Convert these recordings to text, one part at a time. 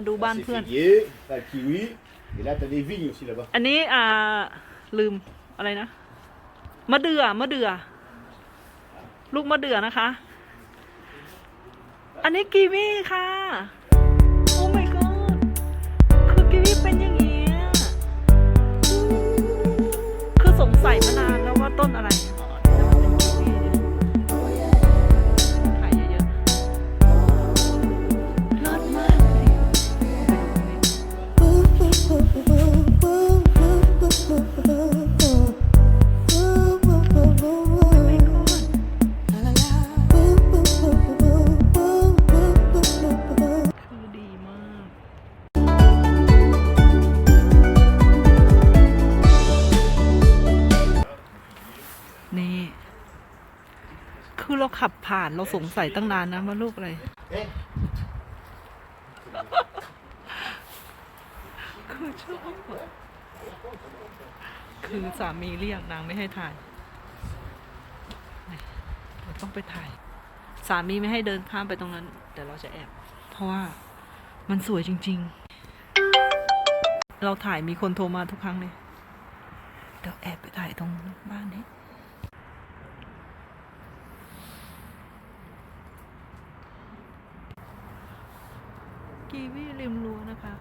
มาดูบ้าน C'est เพื่อน figuier, t'as le kiwi, et là t'as des vignes aussi là-bas. อันนี้อ่าลืมอะไรนะมะเดือมะเดือลูกมะเดือนะคะ อันนี้กีวีค่ะ โอ้ my god คือกีวีเป็นอย่างนี้ยคือสงสัยมานานแล้วว่าต้นอะไรอ๋อ คือเราขับผ่านเราสงสัยตั้งนานนะว่าลูกอะไร คือชอบอะคือสามีเรียกนางไม่ให้ถ่ายนี่เราต้องไปถ่าย สามีไม่ให้เดินข้ามไปตรงนั้น แต่เราจะแอบ เพราะว่ามันสวยจริง ๆ เราถ่ายมีคนโทรมาทุกครั้งเลยเดี๋ยวแอบไปถ่ายตรงบ้านนี้ กีวีริมรั้วนะคะ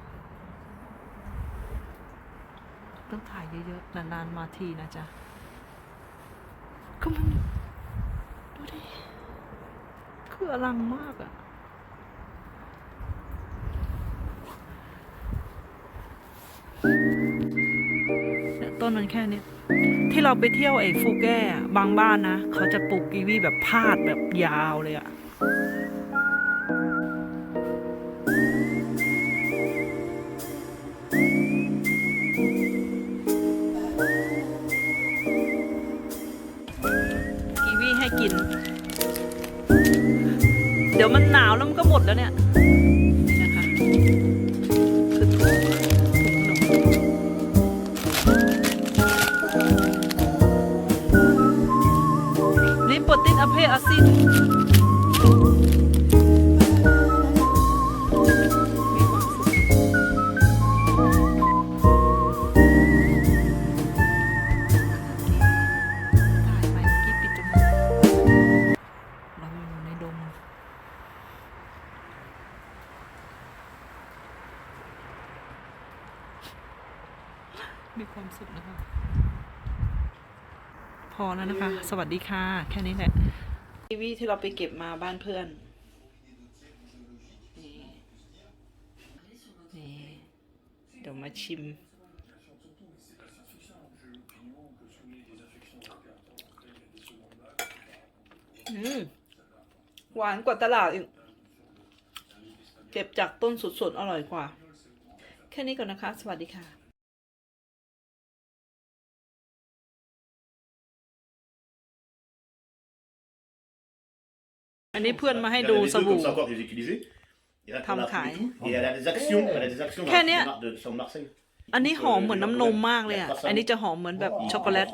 ต้องถ่ายเยอะๆ นานๆ มาทีนะจ๊ะ ก็มัน ดูดิ คืออลังมากอะเนี่ยต้นมันแค่นี้ที่เราไปเที่ยวไอ้ฟูแก้อะบางบ้านนะ เขาจะปลูกกีวีแบบพาดแบบยาวเลยอะ เดี๋ยวมันหนาวแล้วมันก็หมดแล้วเนี่ยนะคะคือถุงถุงขนมนี่ปตินอเพอาซิน มีความสุขนะคะ พอแล้วนะคะ สวัสดีค่ะ แค่นี้แหละทีวีที่เราไปเก็บมาบ้านเพื่อนนี่นี่เดี๋ยวมาชิม อืมหวานกว่าตลาดอีก เก็บจากต้นสดๆ อร่อยกว่า แค่นี้ก่อนนะคะ สวัสดีค่ะ อันนี้เพื่อนมาให้ Il y ดู en a des ส deux บู่ comme ça encore que j'ai utilisé. Et là, Tham on a khải. appris tout. Et elle a des actions, elle a des actions dans Quel la est- marque de son Marseille. อันนี้หอมเหมือนน้ำนมมากเลยอะ อันนี้จะหอมเหมือนแบบช็อกโกแลต